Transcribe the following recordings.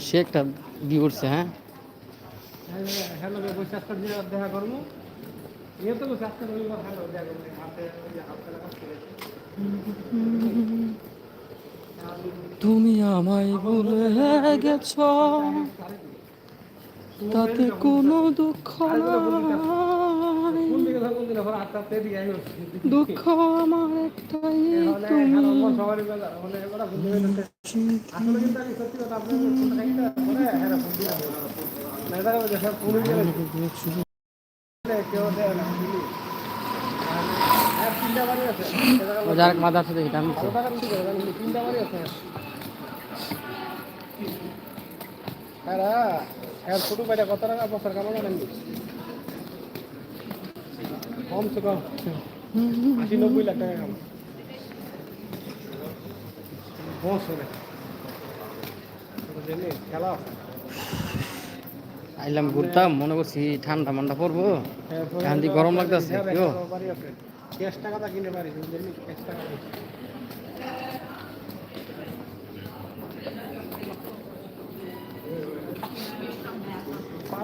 সে একটা করছে হ্যাঁ? হ্যালো তুমি আমায় বলে গেছ। তাতে কোনো দুঃখ। দুঃখ আমার একটাই তুমি। আছে। আছে দেখি আমি তিনটা বাড়ি হ্যাঁ হ্যাঁ ছোট বাইরে কত টাকা? বছর কামানো জানেন কম সে কম। আশি নব্বই লাখ টাকা কাম বছরে খেলা আইলাম ঘুরতাম মনে করছি ঠান্ডা মান্ডা পড়ব দিয়ে গরম লাগতেছে টাকাটা কিনে পারি জানি ক্যাশ টাকা পাঁচ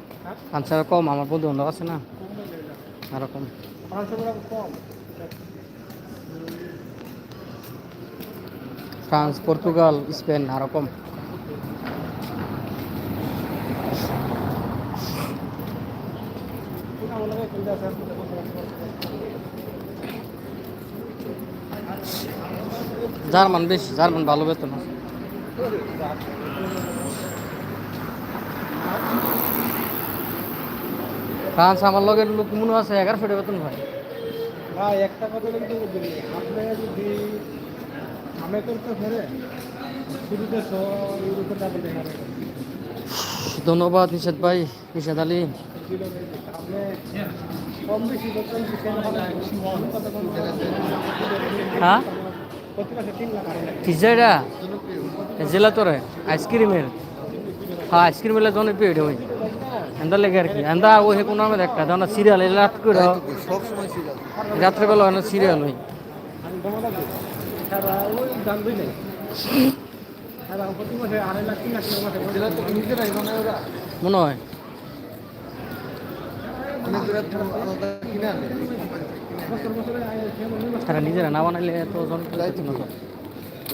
আরও কম, আমার বন্ধু বান্ধব আছে না? আরও কম। ফ্রান্স, পর্তুগাল, স্পেন, আরও কম। জার্মান বেশি, জার্মান ভালো বেতন আছে। ফ্রান্স আমার লগের লোক মনে আছে এগারোশো টাকা বেতন ভাই। ভাই একটা কথা কিন্তু আপনি যদি আমি করতে ফেরে শুধু দেশ ইউরোপের ডাবল ধন্যবাদ নিষেধ ভাই নিষেধ আলী। হ্যাঁ? পিজ্জাটা জেলা তোরে আইসক্রিমের হ্যাঁ আইসক্রিমের জনপ্রিয় এটা এন্দা লেগে আর কি। এন্দা ওই হে কোনো আমাদের একটা যেমন সিরিয়াল এলা করে রাত্রেবেলা হয় না সিরিয়াল নিজেরাই মানে হয়। তারা নিজেরা না বানাইলে জনপ্রিয় তো।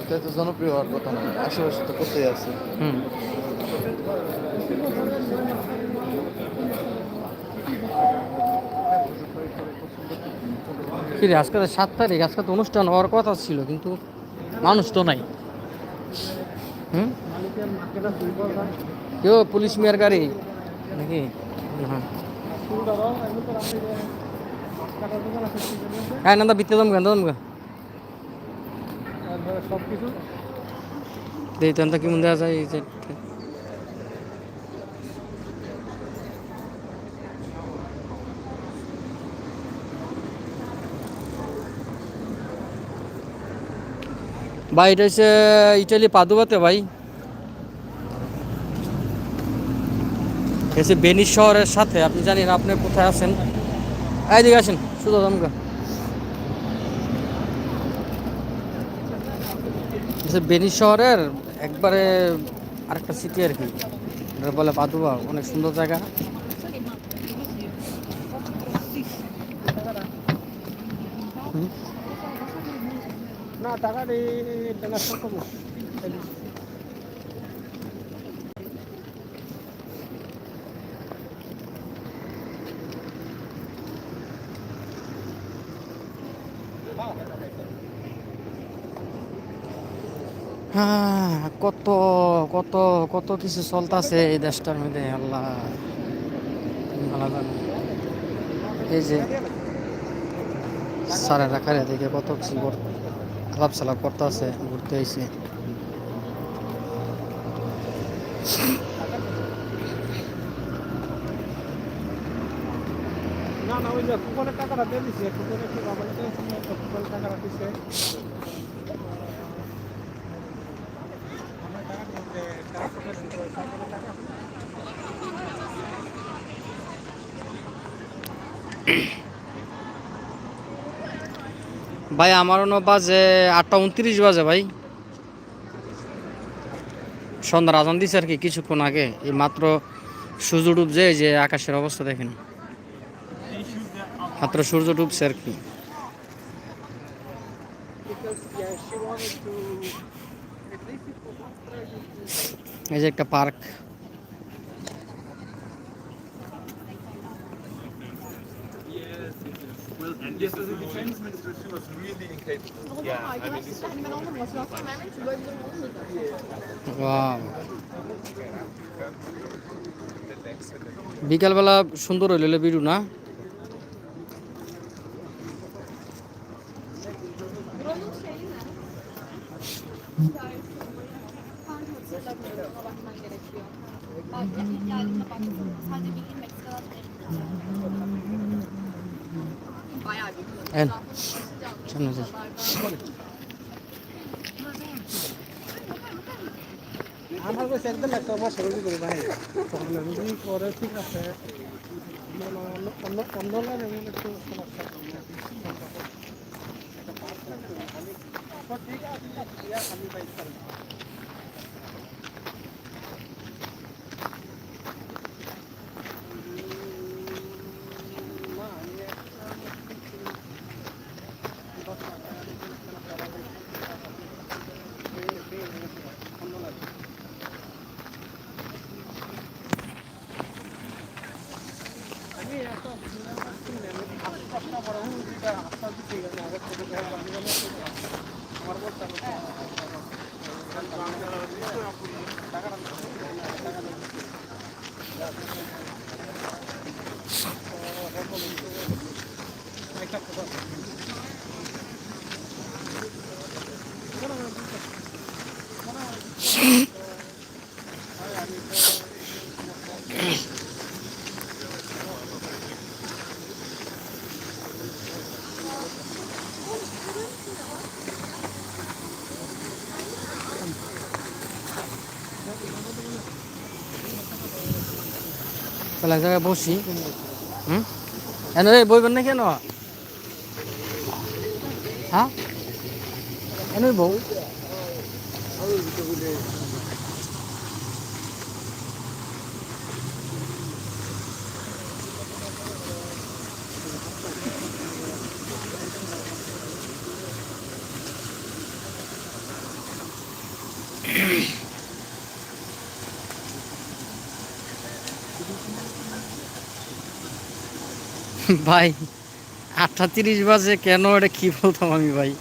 এটা জনপ্রিয় হওয়ার কথা না আশেপাশে তো করতেই আছে। হুম। কিরে আজকে তো সাত তারিখ, আজকে তো অনুষ্ঠান হওয়ার কথা ছিল, কিন্তু মানুষ তো নাই। হুম? কেউ পুলিশ মেয়ের গাড়ি? নাকি? হ্যাঁ। হ্যাঁ নান্দা বিতে দাম কেন দাম সব কিছু দেই তো কি মন দেওয়া ভাই, এটা হচ্ছে ইটালি পাদুবাতে ভাই। এসে বেনিস শহরের সাথে, আপনি জানেন আপনি কোথায় আছেন? এইদিকে আসেন শুধু দমকা বেনিস শহরের একবারে আরেকটা সিটি আর কি। বলে পাদুবা অনেক সুন্দর জায়গা। টাকা নেই করব। হ্যাঁ কত কত কত কিছু চলতেছে এই দেশটার মধ্যে, আল্লাহ। এই যে সারা রাখার এদিকে কত কিছু কর- আলাপ সালাপ করতে আছে ঘুরতে হয়েছে টাকাটা আমারও ন বাজে আটটা উনত্রিশ বাজে ভাই। সন্ধ্যার আজান দিছে আর কি কিছুক্ষণ আগে। এই মাত্র সূর্য ডুবছে যে আকাশের অবস্থা দেখেন। মাত্র সূর্য ডুবছে আর কি। এই যে একটা পার্ক। বিকালবেলা সুন্দর হইল বিরু না? সামনে যাই। আমার একদম করে ঠিক আছে মানে অন্য তাহলে এক জায়গায় বসি। হুম? এনে এই বইবেন না কেন? হ্যাঁ? এনে বউ। ভাই আটটা তিরিশ বাজে কেন এটা কি বলতাম আমি ভাই?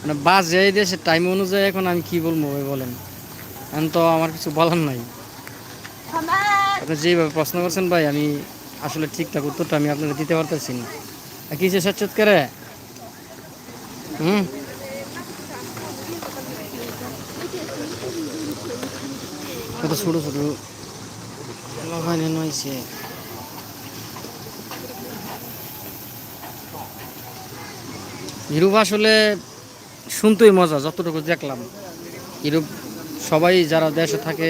মানে বাজে এই দেশে টাইম অনুযায়ী এখন আমি কি বলব ভাই বলেন? এখন তো আমার কিছু বলার নাই। আপনি যেভাবে প্রশ্ন করছেন ভাই আমি আসলে ঠিকঠাক উত্তরটা আমি আপনাকে দিতে পারতেছি না। কিসে সচ্চত করে? হুম? কত ছোটো ছোটো। লাগাইনে নইছে ইউরোপ আসলে শুনতেই মজা, যতটুকু দেখলাম। ইউরোপ সবাই যারা দেশে থাকে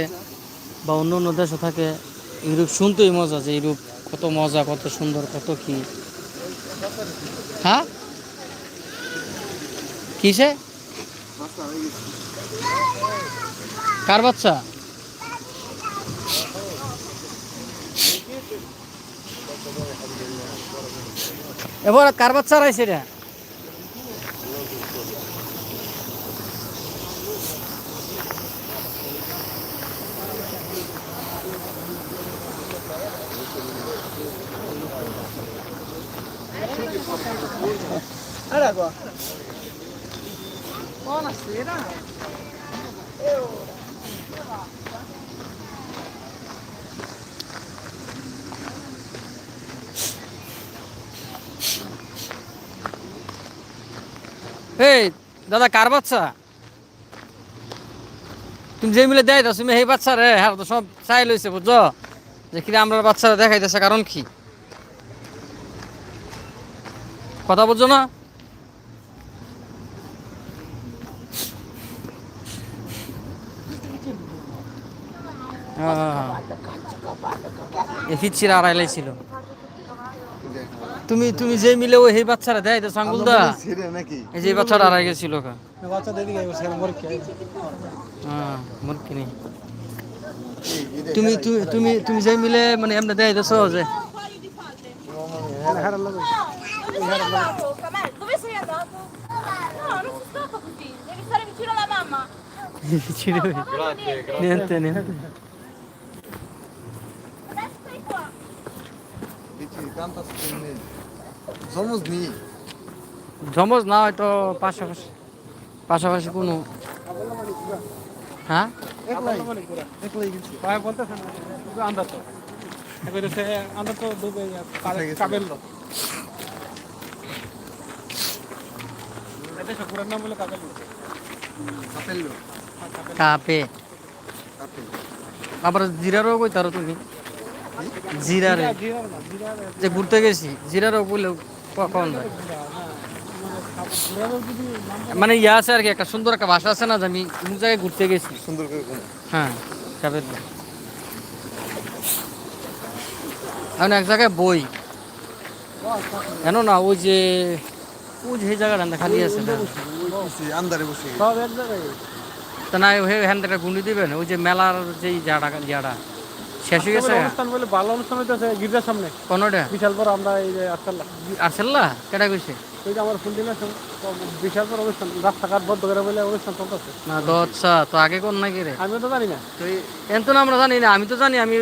বা অন্য অন্য দেশে থাকে ইউরোপ শুনতেই মজা যে ইউরোপ কত মজা, কত সুন্দর, কত কি। হ্যাঁ? কিসে? কার বাচ্চা? এবার কার বাচ্চা রাইছে রে Allora, buonasera. এই দাদা কার বাচ্চা? তুমি যে মিলে দেয় তুমি সেই বাচ্চা রে হ্যাঁ তো সব চাই লইছে বুঝছ? যে কি আমরা বাচ্চারা দেখাইতেছে কারণ কি? কথা বলছো না? ফিচ্ছির আড়াইলাই ছিল। তুমি তুমি যে মিলে ওই সেই বাচ্চারা দেয় তো সাঙ্গুল দা ছেড়ে নাকি? এই যে বাচ্চাটা আড়াই গেছিল কা বাচ্চা দিদি গেছে সেখানে মরে খেয়ে হ্যাঁ মুরকি নেই? তুমি তুমি তুমি তুমি যে মিলে মানে এমনি দেয় তো সহজে হারার লাগে Bravo, Camel, dove sei andato? No, non si scappa così, devi stare vicino alla mamma. ছিড়ে নিয়ন্তে নিয়ন্তে Adesso stai qua. জমজ নি জমজ না হয়তো পাশাপাশি পাশাপাশি কোনো হ্যাঁ একলাই একলাই গেছি ভাই বলতেছেন আন্দাজ তো আন্দাজ তো ডুবে কাবেল লো এটা সকুরের নাম বলে কাবেল লো আপেল লো কাপে। আবার জিরারও কই তারো তুমি? জিরারে যে ঘুরতে গেছি জিরারও কইলে কখন যায় মানে ইয়া আছে আর কি একটা সুন্দর একটা ভাষা আছে না যে আমি অমুক জায়গায় ঘুরতে গেছি। সুন্দর করে হ্যাঁ কাপের এক জায়গায় বই। কেন না ওই যে ওই যে জায়গাটা না খালি আছে না? আন্দারে বসে সব এক জায়গায়। তা না ওই হ্যান্ড গুন্ডি দিবেন? ওই যে মেলার যেই জায়গা জায়গা শেষ হয়ে গেছে? অনুষ্ঠান বলে ভালো অনুষ্ঠান হইতেছে গির্জার সামনে। কোনোটা? বিশাল বড় আমরা এই যে আসতাল্লাহ আসল্লা কেটা কইছে? ওই আমার ফুল দিন আছে। বিশাল বড় অনুষ্ঠান রাস্তাঘাট বন্ধ করে বলে অনুষ্ঠান চলতেছে। না তো আচ্ছা তো আগে কোন নাকি রে? আমিও তো জানি না। তো না আমরা জানি না আমি তো জানি আমি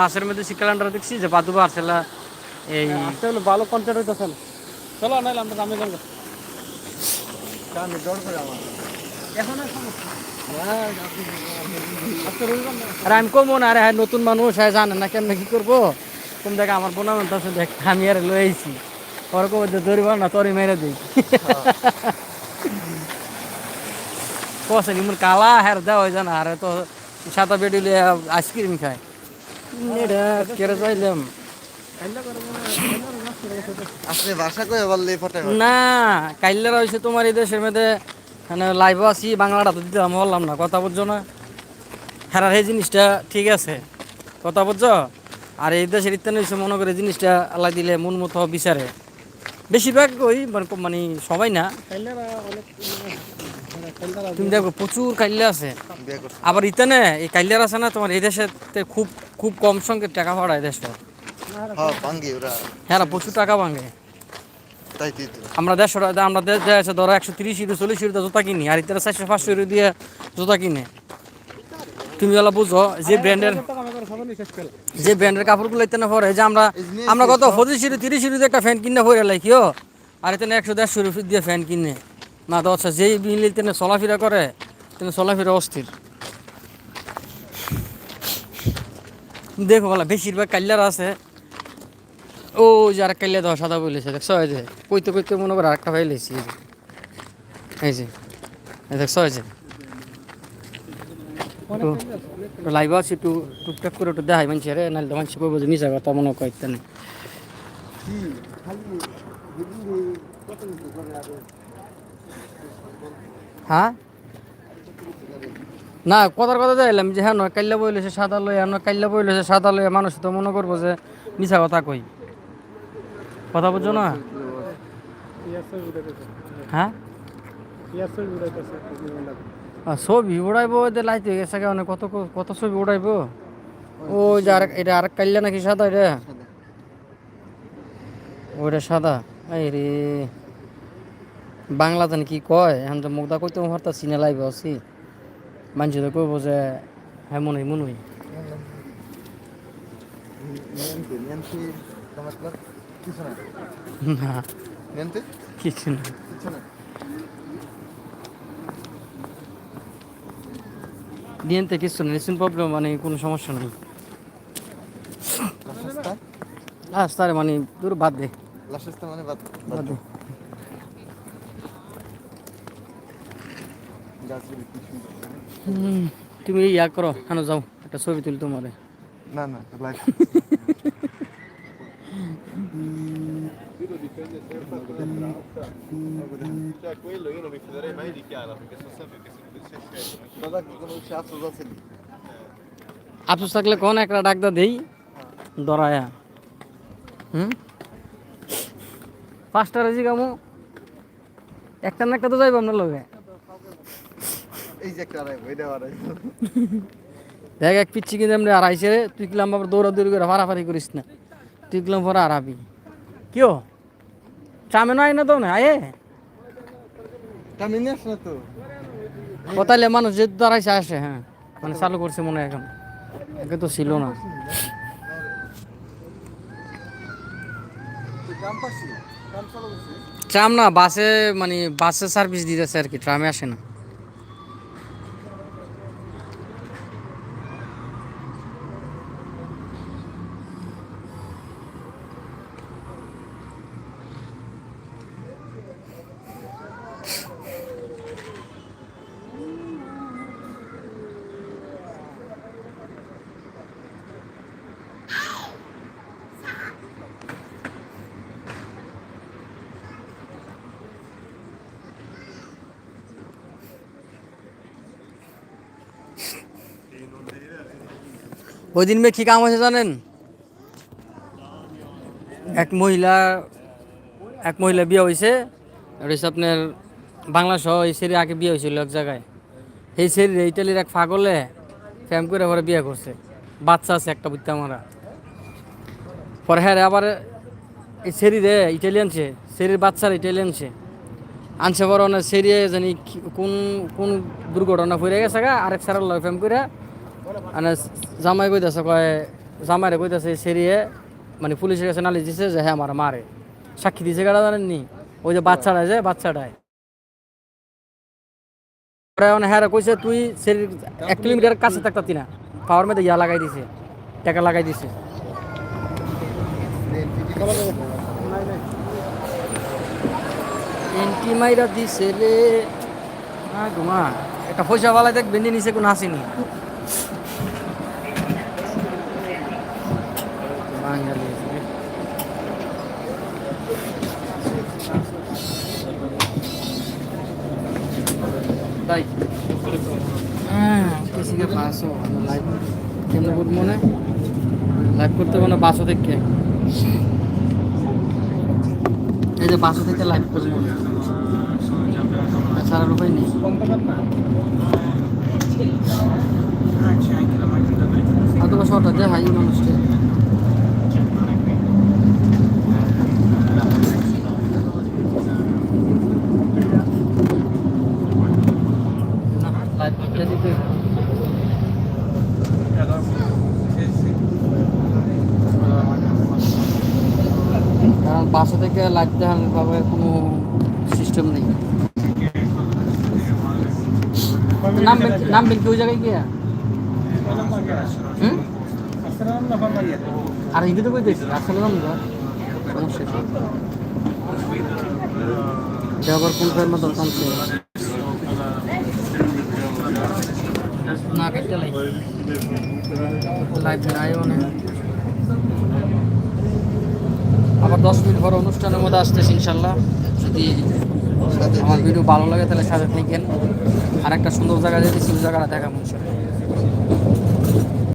বাসের মধ্যে শিক্ষালান্ডার দেখছি যে বাদুবা আসলা এই ভালো কন্টেন্ট হইতেছে না। চলো নাইলে আমরা দামে যাব কানে ডর করে আমার। এখন আর সমস্যা না। আর আমি কমো না আরে হ্যাঁ নতুন মানুষ হ্যাঁ জানে না কেমনে কি করব। তুমি দেখ আমার বোনা মতো আছে দেখ আমি আর লই আইছি। ওর কবে যে ধরিব না তোরই মেরে দিই। কসে নিমুর কালা হ্যার দেওয়া হয় জানা আরে তো সাদা বেডিলে আইসক্রিম খায়। কেড়ে চাইলাম আসলে ভাষা বললে ফটে না তোমার এই দেশের মধ্যে মানে লাইভ আছি বাংলাটা তো দিতে আমি বললাম না কথা বুঝছ না? হ্যাঁ এই জিনিসটা ঠিক আছে কথা বুঝছ? আর এই দেশের ইত্যাদি হচ্ছে মনে করে জিনিসটা আল্লাহ দিলে মন মতো বিচারে। বেশিরভাগ ওই মানে মানে সবাই না। তুমি দেখো প্রচুর কাইলে আছে। আবার ইতানে এই কাইলের আছে না তোমার এই দেশে খুব খুব কম সঙ্গে টাকা ভাড়ায় দেশটা হ্যাঁ ভাঙ্গি ওরা। হ্যাঁ প্রচুর টাকা ভাঙে তাই আমরা দেড়শো টাকা আমরা দেশ দেয় আছে ধরো একশো তিরিশ ইউরো চল্লিশ ইউরো জুতা কিনি আর ইতারা চারশো পাঁচশো ইউরো দিয়ে জুতা কিনে। তুমি বুঝো যে ব্র্যান্ডের যে ব্র্যান্ডের কাপড়গুলো ইতানে পরে যে আমরা আমরা কত পঁচিশ ইউরো তিরিশ ইউরো একটা ফ্যান কিনে পরে লাইকিও আর এখানে একশো দেড়শো ইউরো দিয়ে ফ্যান কিনে। না তো আচ্ছা যেই মিলে তেনে চলাফেরা করে তেনে চলাফেরা অস্থির। দেখো বলা বেশিরভাগ কাল্লার আছে ও যে আর কাল্লা দেওয়া সাদা বলেছে, দেখছ? এই যে, কইতে কইতে মনে করে আরেকটা ভাই লেছি এই যে। দেখছ? এই যে। লাইভ আছে, একটু টুকটাক করে একটু দেখাই মানছি রে নাহলে মানছি করব যে মিশা কথা মনে কয় ইত্যাদি হ্যাঁ? না, কথার কথা যাইলাম যে হ্যাঁ কাল্লা বইলেছে সাদা লই হ্যাঁ কাল্লা বইলেছে সাদা লই মানুষ তো মনে করব যে মিশা কথা কই। কথা বুঝছ না? হ্যাঁ? ছবি উড়াইবো এদের লাইতে গেছে কেন কত কত ছবি উড়াইবো? ও যে আর, এটা আর কাল্লা নাকি সাদা এটা? ওইটা সাদা। এই রে। বাংলা জানি কি কয়? এখন তো মুগদা কইতে হরতা সিনে লাইব আছি। মানুষ তো কইব যে হ্যাঁ মনে হয়, মনে কিছু না। না কিছু না। কিছু না দিয়েনতে কিছু না নিশ্চিন প্রবলেম মানে কোনো সমস্যা নেই। রাস্তায় মানে দূর বাদ দে। লাশাস্তা মানে বাদ বাদ দে। তুমি ইয়া করো কেন যাও একটা ছবি তুলি তোমার। না না Cioè quello io non mi fiderei mai di Chiara perché so sempre che se dovesse scegliere. দাদা কি কোনো থাকলে একটা ডাকদা দেই? দরায়া। হুম? পাঁচটা রাজি কামু একটা না একটা তো যাইব আপনার লগে। এই যে একটা আড়াই এটা আড়াই দেখ এক পিচ্ছি কিন্তু এমনি আড়াইছে রে। তুই কিলাম আবার দৌড়া দৌড়ি করে ফাড়াফাড়ি করিস না। তুই কিলাম পরে আড়াবি। কিও নিস না তো কোথায় মানুষ যে দাঁড়াইছে আসে হ্যাঁ মানে চালু করছে মনে হয় এখন একে তো ছিল না ট্রাম না বাসে মানে বাসে সার্ভিস দিতেছে আর কি ট্রামে আসে না ওই দিন কী কাম হয়েছে জানেন? এক মহিলা এক মহিলা বিয়ে হয়েছে হচ্ছে আপনার বাংলা সহ এই সেরি আগে বিয়ে হয়েছিল এক জায়গায়। এই সেরি ইটালির এক ফাগলে ফ্যাম করে পরে বিয়ে করছে। বাচ্চা আছে একটা বুঝতে আমরা পরে হ্যাঁ আবার এই সেরি রে ইটালিয়ান সে সেরির বাচ্চার ইটালিয়ানছে আনছে। বড় না সেরিয়ে জানি কোন কোন দুর্ঘটনা ফুরে গেছে গা, আরেক সারার লয় ফ্যাম করে মানে জামাই কইতাছে, কয়, জামাইরে কইতাছে সেরিয়ে মানে পুলিশের কাছে নালিশ দিছে যে হ্যাঁ আমার মারে। সাক্ষী দিছে গাড়া জানেননি? ওই যে বাচ্চাটা যে মানে হ্যাঁ কইছে, তুই সেরি এক কিলোমিটার কাছে থাকতাতি না। পাওয়ার মধ্যে ইয়া লাগাই দিছে টাকা লাগাই দিছে। এন্টি মাইরা দিছে রে। না ঘুমা একটা পয়সা বালাই দেখ, বেঁধে নিছে কোনো আসেনি বাঙালি তাই হ্যাঁ কিসি কে পাসো লাইভ কেমন বুঝ মনে লাইভ করতে মানে বাসো থেকে এই যে বাসো থেকে লাইভ করব ছাড়ার উপায় নেই অথবা শর্ট আছে হাই মানুষকে। কারণ বাসা থেকে লাইভ দেখানোর ভাবে কোনো সিস্টেম নেই। নাম নাম কি ওই জায়গায় গিয়া? হুম? আর হিন্দিতে কই দেখছি? আসলে নাম সমস্যা কি কোন ফের মতো কমছে মানে আবার দশ মিনিট পর অনুষ্ঠানের মধ্যে আসতেছি ইনশাল্লাহ। যদি আমার ভিডিও ভালো লাগে তাহলে সাথে থাকেন আর একটা সুন্দর জায়গা যেতে, সেই জায়গাটা দেখা ইনশাল্লাহ।